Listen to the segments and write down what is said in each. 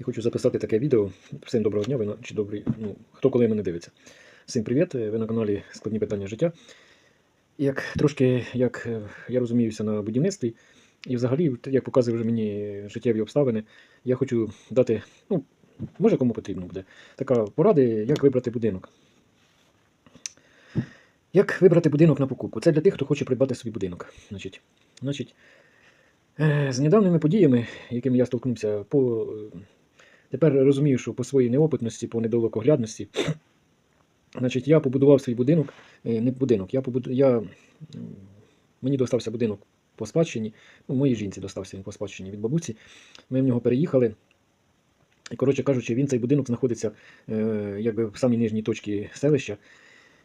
І хочу записати таке відео. Всім доброго дня, ви чи добрий, ну, хто коли мене дивиться. Всім привіт, ви на каналі Складні питання життя. Як трошки, як е, я розуміюся на будівництві, і взагалі, як показує вже мені життєві обставини, я хочу дати, ну, може кому потрібно буде, така поради, як вибрати будинок. Як вибрати будинок на покупку? Це для тих, хто хоче придбати свій будинок. Значить, значить, е, з недавніми подіями, якими я столкнувся, по, е, тепер розумію, що по своїй неопитності, по недалекоглядності, значить, я побудував свій будинок, е, не будинок, я, побуду, я, мені достався будинок по спадщині, ну, моїй жінці достався він по спадщині від бабусі. Ми в нього переїхали. І, коротше кажучи, він цей будинок знаходиться е, якби в самій нижній точці селища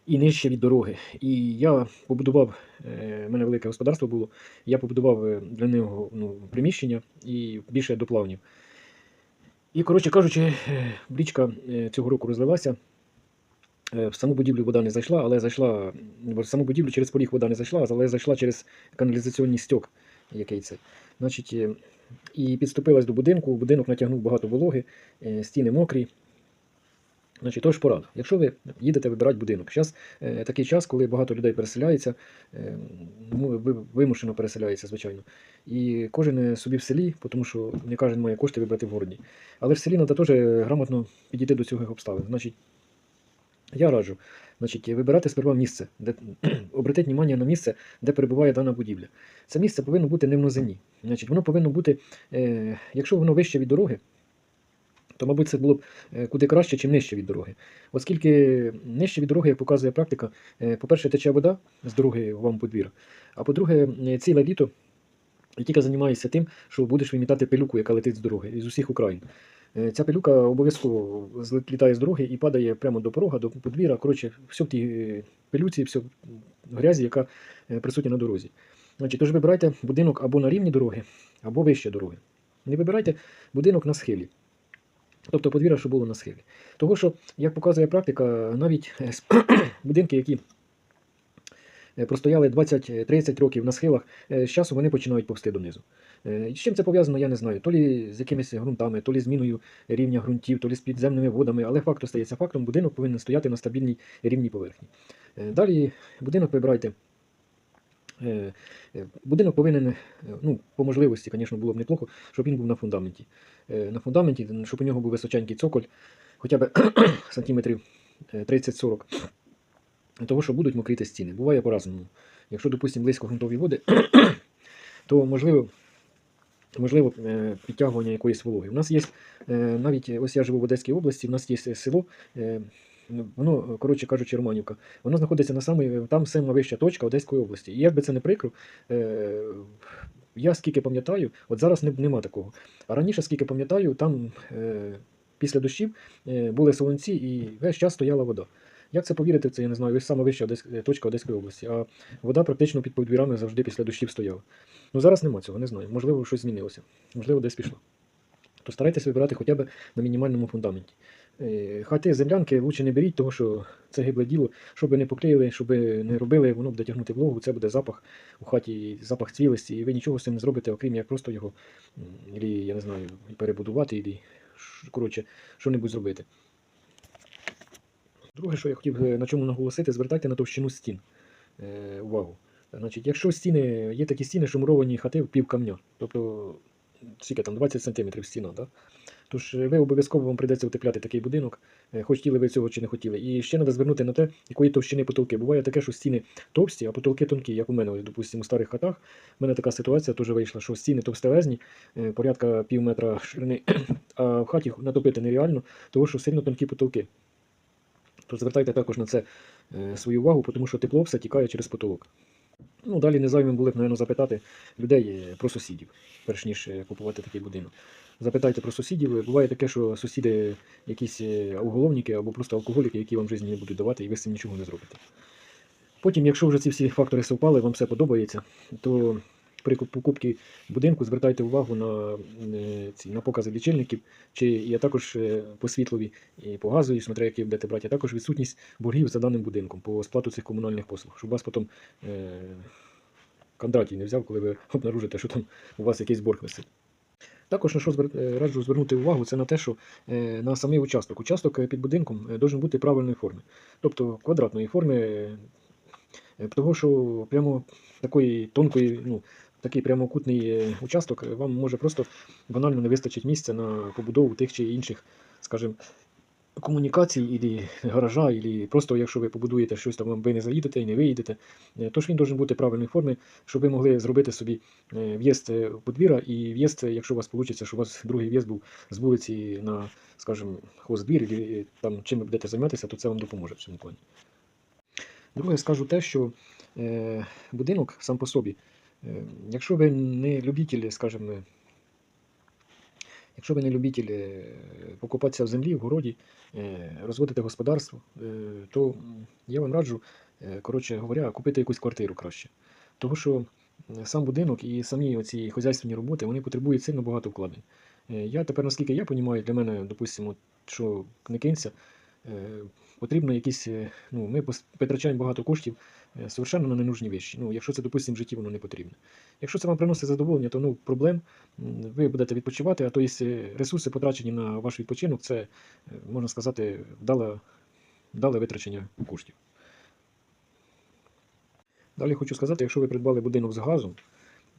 і нижче від дороги. І я побудував, е, в мене велике господарство було, я побудував е, для нього ну, приміщення і більше до плавнів. І, коротше кажучи, е, річка е, цього року розлилася. Е, В саму будівлю вода не зайшла, але зайшла в саму будівлю через поріг вода не зайшла, але зайшла через каналізаційний стьок, який це. Значить, і підступилась до будинку, будинок натягнув багато вологи, стіни мокрі. Значить, тож порада. Якщо ви їдете вибирати будинок, зараз е, такий час, коли багато людей переселяється, е, ну, вимушено переселяється, звичайно. І кожен е, собі в селі, тому що не кожен має кошти вибрати в городі. Але в селі треба теж грамотно підійти до цих обставин. Значить, я раджу значить, вибирати сперва місце, де обратіть увагу на місце, де перебуває дана будівля. Це місце повинно бути не в нозині. Значить, воно повинно бути, е, якщо воно вище від дороги, то, мабуть, це було б е, куди краще, чим нижче від дороги. Оскільки нижче від дороги, як показує практика, е, по-перше, тече вода з дороги вам подвір, а по-друге, е, ціле літо і тільки займаєшся тим, що будеш вимітати пилюку, яка летить з дороги, з усіх Україн. Ця пилюка обов'язково злітає з дороги і падає прямо до порога, до подвір'я. Коротше, все в тій пилюці, все в грязі, яка присутня на дорозі. Значить, тож вибирайте будинок або на рівні дороги, або вище дороги. Не вибирайте будинок на схилі. Тобто подвір'я, що було на схилі. Того, що, як показує практика, навіть е, будинки, які е, простояли 20-30 років на схилах, е, з часу вони починають повсти донизу. З чим це пов'язано, я не знаю. То лі з якимись ґрунтами, то лі зміною рівня ґрунтів, то лі з підземними водами, але факт остається фактом, будинок повинен стояти на стабільній рівній поверхні. Далі будинок вибирайте. Е, е, Будинок повинен, е, ну, по можливості, звісно, було б неплохо, щоб він був на фундаменті. На фундаменті, щоб у нього був височенький цоколь, хоча б сантиметрів е, 30-40. Того, що будуть мокріти стіни. Буває по-разному. Якщо, допустимо, близько ґрунтові води, то можливо, можливо підтягування якоїсь вологи. У нас є навіть, ось я живу в Одеській області, у нас є село, воно, коротше кажучи, Романівка. Воно знаходиться на самій, там сама вища точка Одеської області. І як би це не прикро, е, я скільки пам'ятаю, от зараз не, нема такого. А раніше, скільки пам'ятаю, там е, після дощів е, були солонці і весь час стояла вода. Як це повірити, в це я не знаю, сама вища е, точка Одеської області, а вода практично під подвірами завжди після дощів стояла. Ну зараз нема цього, не знаю. Можливо, щось змінилося, можливо, десь пішло. То старайтесь вибирати хоча б на мінімальному фундаменті. Е, Хати, землянки лучше не беріть, тому що це гибле діло. Щоб не поклеїли, щоб не робили, воно буде тягнути вологу, це буде запах у хаті, запах цвілості, і ви нічого з цим не зробите, окрім як просто його, ілі, я не знаю, перебудувати, і коротше, що-небудь зробити. Друге, що я хотів е, на чому наголосити, звертайте на товщину стін е, увагу. Значить, якщо стіни, є такі стіни, що муровані хати в пів камня, тобто скільки там 20 см стіна, да? Тож е, ви обов'язково вам прийдеться утепляти такий будинок, е, хотіли ви цього чи не хотіли. І ще треба звернути на те, якої товщини потолки. Буває таке, що стіни товсті, а потолки тонкі, як у мене, допустимо, у старих хатах. У мене така ситуація теж вийшла, що стіни товстелезні, е, порядка пів метра ширини, а в хаті натопити нереально, тому що сильно тонкі потолки. То звертайте також на це свою увагу, тому що тепло все тікає через потолок. Ну, далі незайвим було б, напевно, запитати людей про сусідів, перш ніж купувати такий будинок. Запитайте про сусідів. Буває таке, що сусіди якісь е, уголовники або просто алкоголіки, які вам в житті не будуть давати, і ви з цим нічого не зробите. Потім, якщо вже ці всі фактори совпали, вам все подобається, то при покупці будинку звертайте увагу на, е, ці, на покази лічильників, чи є також е, по світлові і по газу, і смотря які будете брати, а також відсутність боргів за даним будинком по сплату цих комунальних послуг, щоб вас потім е, Кондратій не взяв, коли ви обнаружите, що там у вас якийсь борг висить. Також на що е, раджу звернути увагу, це на те, що е, на самий участок. Участок е, під будинком має бути правильної форми, тобто квадратної форми, того що прямо такої тонкої, ну, такий прямокутний участок вам може просто банально не вистачить місця на побудову тих чи інших, скажімо, комунікацій, ілі гаража, і просто якщо ви побудуєте щось, там ви не заїдете і не виїдете. Е, Тож він должен бути правильної форми, щоб ви могли зробити собі е, в'їзд е, в подвір'я і в'їзд, якщо у вас вийде, щоб у вас другий в'їзд був з вулиці на, скажімо, хоздвір, і там чим ви будете займатися, то це вам допоможе в цьому плані. Друге, скажу те, що будинок сам по собі, якщо ви не любитель, скажімо, якщо ви не любитель е, покупатися в землі, в городі, е, розводити господарство, е, то я вам раджу, коротше говоря, купити якусь квартиру краще. Тому що сам будинок і самі оці хозяйственні роботи вони потребують сильно багато вкладень. Я тепер, наскільки я розумію, для мене, допустимо, що не кинься, е, потрібно якісь, ну, ми витрачаємо багато коштів совершенно на ненужні вещі. Ну, якщо це, допустимо, в житті воно не потрібне. Якщо це вам приносить задоволення, то ну, проблем ви будете відпочивати, а то є ресурси, потрачені на ваш відпочинок, це, е, можна сказати, вдале, вдале витрачення коштів. Далі хочу сказати, якщо ви придбали будинок з газом,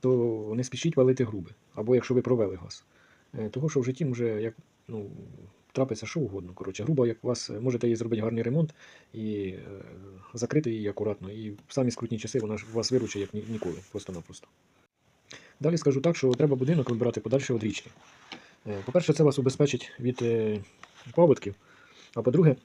то не спішіть валити груби, або якщо ви провели газ. Е, Того, що в житті може як, ну, трапиться що угодно. Коротше, грубо, як у вас е, можете їй зробити гарний ремонт і е, закрити її акуратно. І в самі скрутні часи вона ж вас виручить як ні- ніколи, просто-напросто. Далі скажу так, що треба будинок вибирати подальше від річки. Е, По-перше, це вас убезпечить від паводків. А по-друге,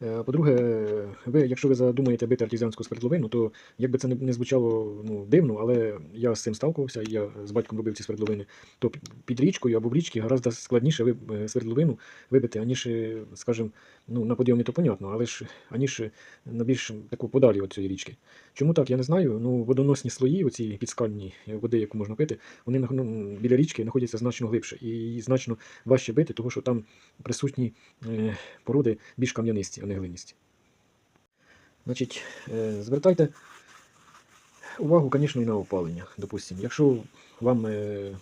по-друге, е, ви, якщо ви задумаєте бити артезіанську свердловину, то як би це не, звучало ну, дивно, але я з цим сталкувався, я з батьком робив ці свердловини, то під річкою або в річці гораздо складніше е, свердловину вибити, аніж, е, скажімо, ну, на подйомі то понятно, але ж аніж на більш таку подалі від цієї річки. Чому так, я не знаю. Ну, водоносні слої, оці підскальні води, яку можна пити, вони ну, біля річки знаходяться значно глибше і значно важче бити, тому що там присутні е, породи більш кам'янисті, а не глиністі. Значить, е, звертайте увагу, звісно, і на опалення. Допустимо, якщо вам е,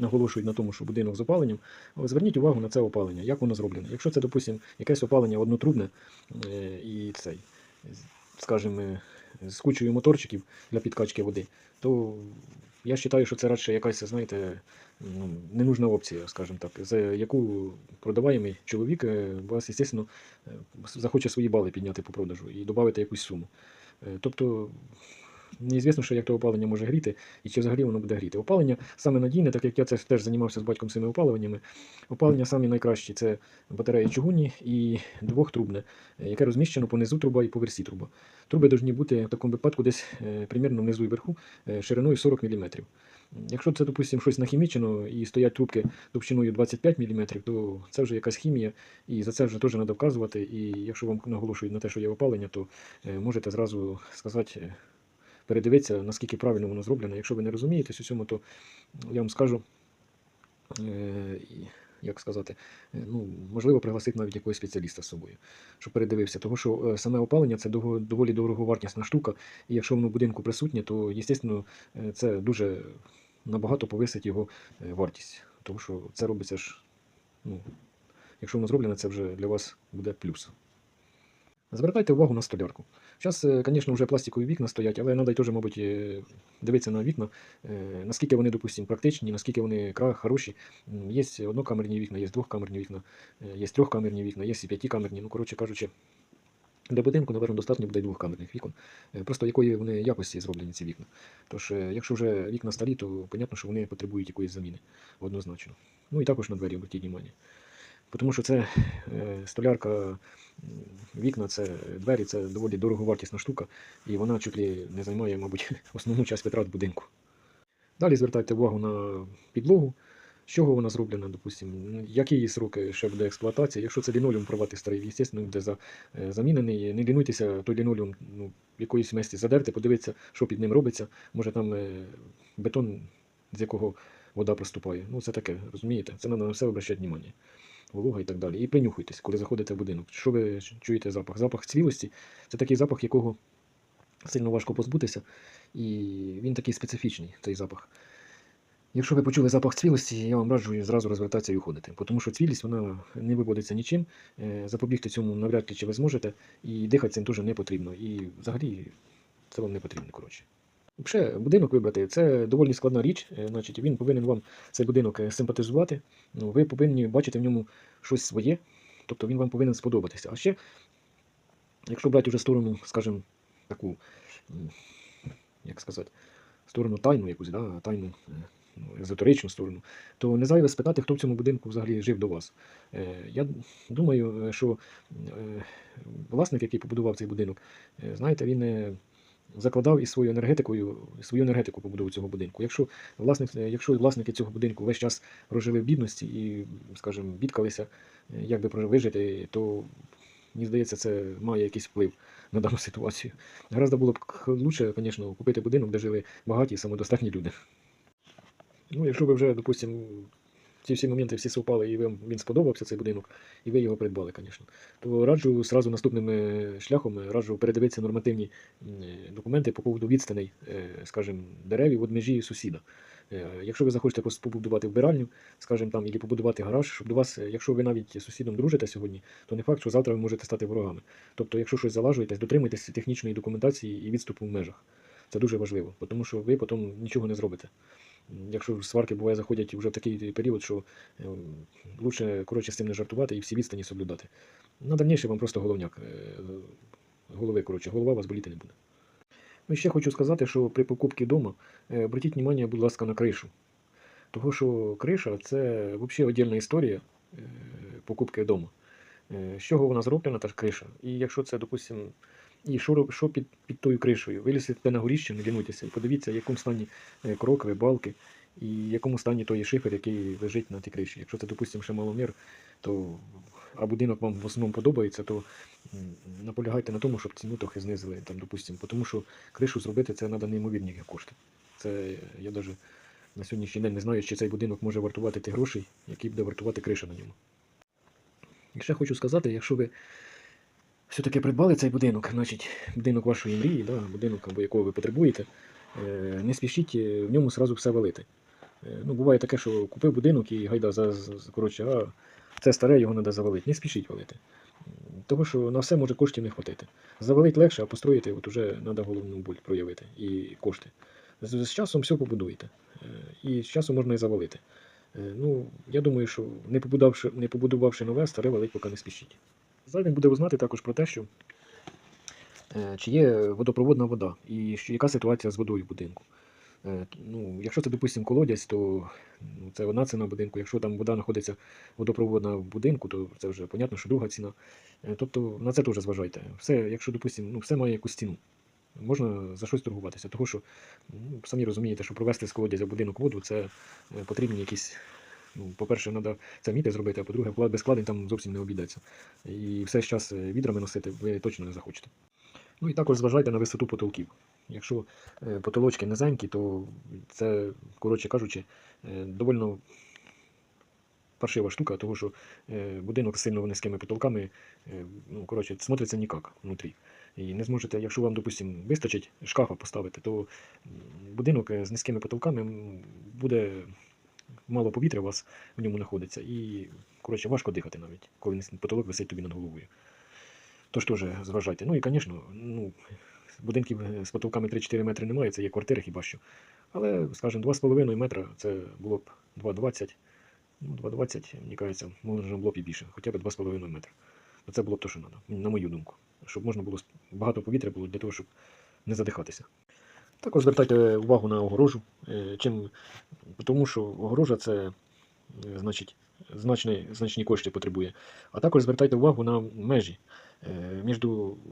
наголошують на тому, що будинок з опаленням, зверніть увагу на це опалення, як воно зроблене. Якщо це, допустимо, якесь опалення однотрубне е, і цей, скажімо, е, з кучою моторчиків для підкачки води, то я вважаю, що це радше якась, знаєте, ну, ненужна опція, скажімо так, за яку продаваємий чоловік е, вас, звісно, захоче свої бали підняти по продажу і додати якусь суму. Е, Тобто, неізвісно, що як то опалення може гріти, і чи взагалі воно буде гріти. Опалення саме надійне, так як я це теж займався з батьком цими опаленнями. Опалення самі найкращі це батареї чугунні і двохтрубне, яке розміщено понизу труба і по версі труба. Труби повинні бути в такому випадку десь е, примірно внизу і вверху е, шириною 40 мм. Якщо це, допустимо, щось нахімічено і стоять трубки товщиною 25 мм, то це вже якась хімія, і за це вже теж треба вказувати. І якщо вам наголошують на те, що є опалення, то е, можете зразу сказати, передивитися, наскільки правильно воно зроблено. Якщо ви не розумієтесь у цьому, то я вам скажу, е, як сказати, е, ну, можливо, пригласити навіть якогось спеціаліста з собою, щоб передивився. Тому що е, саме опалення це доволі дороговартісна штука, і якщо воно в будинку присутнє, то, звісно, це дуже набагато повисить його вартість. Тому що це робиться ж, ну, якщо воно зроблено, це вже для вас буде плюс. Звертайте увагу на столярку. Зараз, звісно, вже пластикові вікна стоять, але треба теж, мабуть, е, дивитися на вікна, е, наскільки вони, допустимо, практичні, наскільки вони хороші. Є однокамерні вікна, є двохкамерні вікна, е, є трьохкамерні вікна, є і п'ятикамерні. Ну, коротше кажучи, для будинку, напевно, достатньо буде двохкамерних вікон. Просто якої вони якості зроблені ці вікна. Тож, якщо вже вікна старі, то понятно, що вони потребують якоїсь заміни однозначно. Ну і також на двері обратіть увагу. Тому що це столярка, вікна, це двері, це доволі дороговартісна штука, і вона чуть ли не займає, мабуть, основну часть витрат будинку. Далі звертайте увагу на підлогу, з чого вона зроблена, допустимо, які її сроки ще буде експлуатація. Якщо це лінолеум провати старий, звісно, буде за, е, замінений. Не лінуйтеся той лінолеум ну, в якоїсь місці задерти, подивитися, що під ним робиться. Може там е, бетон, з якого вода проступає. Ну, це таке, розумієте? Це треба на все обращати увагу. Волога і так далі. І принюхуйтесь, коли заходите в будинок. Що ви чуєте запах? Запах цвілості це такий запах, якого сильно важко позбутися. І він такий специфічний, цей запах. Якщо ви почули запах цвілості, я вам раджу зразу розвертатися і уходити, тому що цвілість вона не виводиться нічим. е, Запобігти цьому навряд чи ви зможете, і дихати цим теж не потрібно. І взагалі це вам не потрібно, коротше. Ще будинок вибрати це доволі складна річ. е, Значить, він повинен вам цей будинок е, симпатизувати. Ну, ви повинні бачити в ньому щось своє, тобто він вам повинен сподобатися. А ще, якщо брати вже сторону, скажімо, таку, як сказати, сторону тайну якусь, да, тайну, е, ну, езотеричну сторону, то не зайве спитати, хто в цьому будинку взагалі жив до вас. Я думаю, що власник, який побудував цей будинок, знаєте, він закладав із своєю енергетикою, свою енергетику побудову цього будинку. Якщо власник, е, якщо власники цього будинку весь час прожили в бідності і, скажімо, бідкалися, е, як би вижити, то мені здається, це має якийсь вплив на дану ситуацію. Гораздо було б к- лучше, звісно, купити будинок, де жили багаті і самодостатні люди. Ну, якщо ви вже, допустимо, ці всі моменти всі совпали, і вам він сподобався цей будинок, і ви його придбали, звісно, то раджу сразу наступним е, шляхом е, раджу передивитися нормативні е, документи по поводу відстаней, скажімо, деревів від межі сусіда. Якщо ви захочете побудувати вбиральню, скажімо там, або побудувати гараж, щоб до вас, якщо ви навіть з сусідом дружите сьогодні, то не факт, що завтра ви можете стати ворогами. Тобто, якщо щось залажуєтесь, дотримуйтесь технічної документації і відступу в межах. Це дуже важливо, тому що ви потім нічого не зробите. Якщо сварки буває заходять вже в такий період, що е, лучше коротше з цим не жартувати і всі відстані соблюдати. На дальніше вам просто головняк. е, Голови, коротше, голова вас боліти не буде. Ну і ще хочу сказати, що при покупці дому е, обратіть увагу, будь ласка, на кришу. Того, що криша це взагалі віддільна історія покупки дому. З чого вона зроблена, та ж криша. І якщо це, допустимо, і що, що під, під тою кришею? Вилізьте на горіще, не лінуйтеся, і подивіться, в якому стані е, крокви, балки, і в якому стані той шифер, який лежить на тій криші. Якщо це, допустимо, ще маломір, то а будинок вам в основному подобається, то наполягайте на тому, щоб ціну трохи знизили, там, допустимо, тому що кришу зробити це треба неймовірні кошти. Це я навіть на сьогоднішній день не знаю, чи цей будинок може вартувати ті гроші, які буде вартувати криша на ньому. І ще хочу сказати, якщо ви все-таки придбали цей будинок, значить будинок вашої мрії, да, будинок, або якого ви потребуєте, е, не спішіть е, в ньому сразу все валити. Е, Ну, буває таке, що купив будинок і гайда за, коротше, а це старе, його треба завалити. Не спішіть валити. Тому що на все може коштів не хватити. Завалить легше, а построїти от уже треба головну боль проявити і кошти. З, з часом все побудуєте. І з часом можна і завалити. Ну, я думаю, що не побудувавши, не побудувавши нове, старе валить поки не спішіть. Зайвим буде узнати також про те, що е, чи є водопроводна вода і що, яка ситуація з водою в будинку. Е, Ну, якщо це, допустимо, колодязь, то ну, це одна ціна будинку. Якщо там вода знаходиться водопроводна в будинку, то це вже понятно, що друга ціна. Е, Тобто на це теж зважайте. Все, якщо, допустимо, ну, все має якусь ціну. Можна за щось торгуватися, тому що ну, самі розумієте, що провести з колодязя будинок воду, це потрібні якісь. Ну, по-перше, треба це вміти зробити, а по-друге, без складень там зовсім не обійдеться. І все ж час е, відрами носити ви точно не захочете. Ну і також зважайте на висоту потолків. Якщо е, потолочки низенькі, то це, коротше кажучи, е, довольно паршива штука, тому що будинок з сильно низькими потолками, ну, коротше, смотриться ніяк внутрі. І не зможете, якщо вам, допустимо, вистачить шкафа поставити, то будинок з низькими потолками буде мало повітря у вас в ньому знаходиться. І, коротше, важко дихати навіть, коли потолок висить тобі над головою. Тож теж зважайте. Ну і, звісно, ну, будинків е, з потолками 3-4 метри немає, це є квартири хіба що. Але, скажімо, 2,5 метра це було б 2,20. Ну, 2,20, мені кажеться, можна було б і більше, хоча б 2,5 метра. Ну, Це було б те, що треба, на мою думку. Щоб можна було багато повітря було для того, щоб не задихатися. Також звертайте увагу на огорожу. е, Чим, тому що огорожа це е, значить, значні, значні кошти потребує. А також звертайте увагу на межі. Е, Між,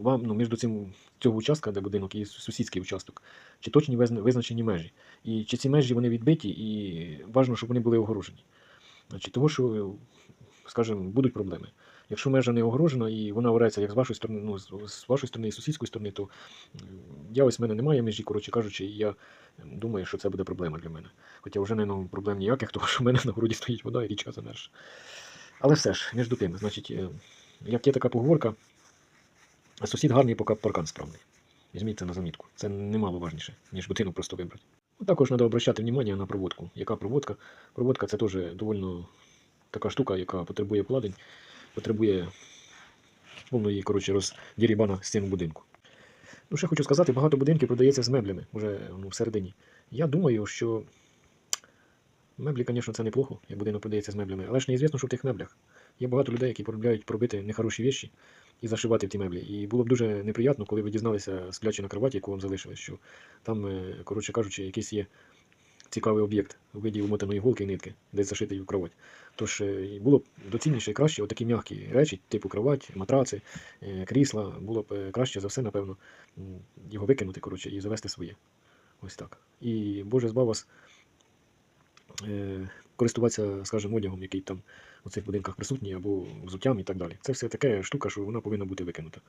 вам, ну, між цим, цього участка, де будинок, і сусідський участок, чи точні визначені межі. І чи ці межі вони відбиті, і важливо, щоб вони були огорожені. Значить, тому що, скажімо, будуть проблеми. Якщо межа не огорожена і вона ореться як з вашої сторони, ну, з, вашої сторони і з сусідської сторони, то я ось в мене немає межі, коротше кажучи, і я думаю, що це буде проблема для мене. Хоча вже не ну, проблем ніяких, тому що в мене на городі стоїть вода і річка замерзла. Але все ж, між тим, значить, е, як є така поговорка, сусід гарний, поки паркан справний. Візьміть це на замітку. Це немало важніше, ніж будинок просто вибрати. Ну, Також треба обращати увагу на проводку. Яка проводка? Проводка це теж доволі така штука, яка потребує вкладень, потребує повної коротше, роздірібана стіну будинку. Ну, ще хочу сказати, багато будинків продається з меблями вже ну, всередині. Я думаю, що меблі, звісно, це неплохо, як будинок продається з меблями, але ж неізвісно, що в тих меблях. Є багато людей, які полюбляють пробити нехороші вещі і зашивати в ті меблі. І було б дуже неприємно, коли ви дізналися, сплячи на кроваті, яку вам залишили, що там, е, коротше кажучи, якийсь є цікавий об'єкт у виді умотаної голки і нитки, десь зашитий в кровать. Тож е, було б доцільніше і краще отакі м'які речі, типу кровать, матраци, е, крісла, було б е, краще за все, напевно, його викинути, коротше, і завести своє. Ось так. І Боже збав вас користуватися, скажімо, одягом, який там у цих будинках присутній, або взуттям і так далі. Це все таке штука, що вона повинна бути викинута.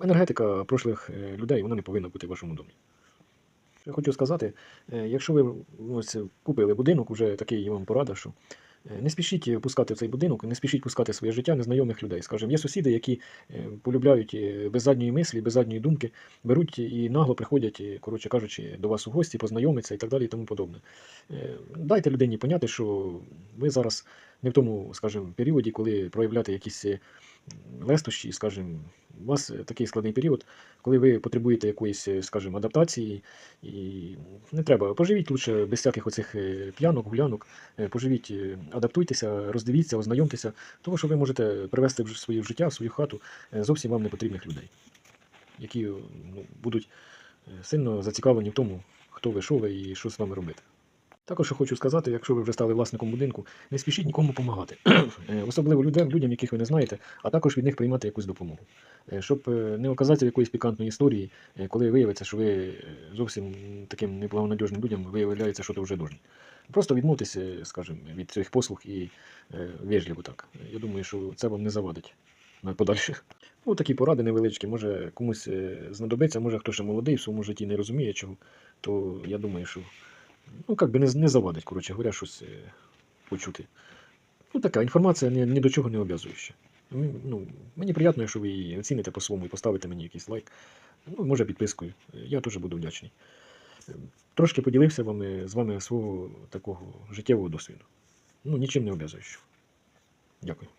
Енергетика прошлих людей вона не повинна бути в вашому домі. Я хочу сказати, е, якщо ви ось купили будинок, уже такий вам порада, що е, не спішіть пускати в цей будинок, не спішіть пускати своє життя незнайомих людей. Скажімо, є сусіди, які е, полюбляють без задньої мислі, без задньої думки, беруть і нагло приходять, коротше кажучи, до вас у гості, познайомитися і так далі і тому подобне. Дайте людині поняти, що ви зараз не в тому, скажімо, періоді, коли проявляти якісь лестощі, скажімо, у вас е, такий складний період, коли ви потребуєте якоїсь, е, скажімо, адаптації, і не треба. Поживіть лучше без всяких оцих е, п'янок, гулянок, поживіть, адаптуйтеся, роздивіться, ознайомтеся, тому що ви можете привести в своє життя, в свою хату зовсім вам непотрібних людей, які ну, будуть сильно зацікавлені в тому, хто ви, що ви і що з вами робити. Також хочу сказати, якщо ви вже стали власником будинку, не спішіть нікому допомагати, особливо людям, людям, яких ви не знаєте, а також від них приймати якусь допомогу. Е, Щоб е, не оказатися в якоїсь пікантної історії, е, коли виявиться, що ви е, зовсім таким неблагонадіжним людям виявляється, що ти вже должен. Просто відмовтеся, скажімо, від цих послуг і е, вежливо так. Я думаю, що це вам не завадить на подальше. Ну, такі поради невеличкі, може комусь е, знадобиться, може хто ще молодий в своєму житті не розуміє чого, то я думаю, що ну, як би не, не завадить, коротше говоря, щось е, почути. Ну, така інформація ні, ні до чого не обов'язуюча. Ну, мені приємно, якщо ви її оціните по-своєму і поставите мені якийсь лайк. Ну, може, підпискою. Я теж буду вдячний. Е, Трошки поділився вами, з вами свого такого життєвого досвіду. Ну, нічим не обов'язуючого. Дякую.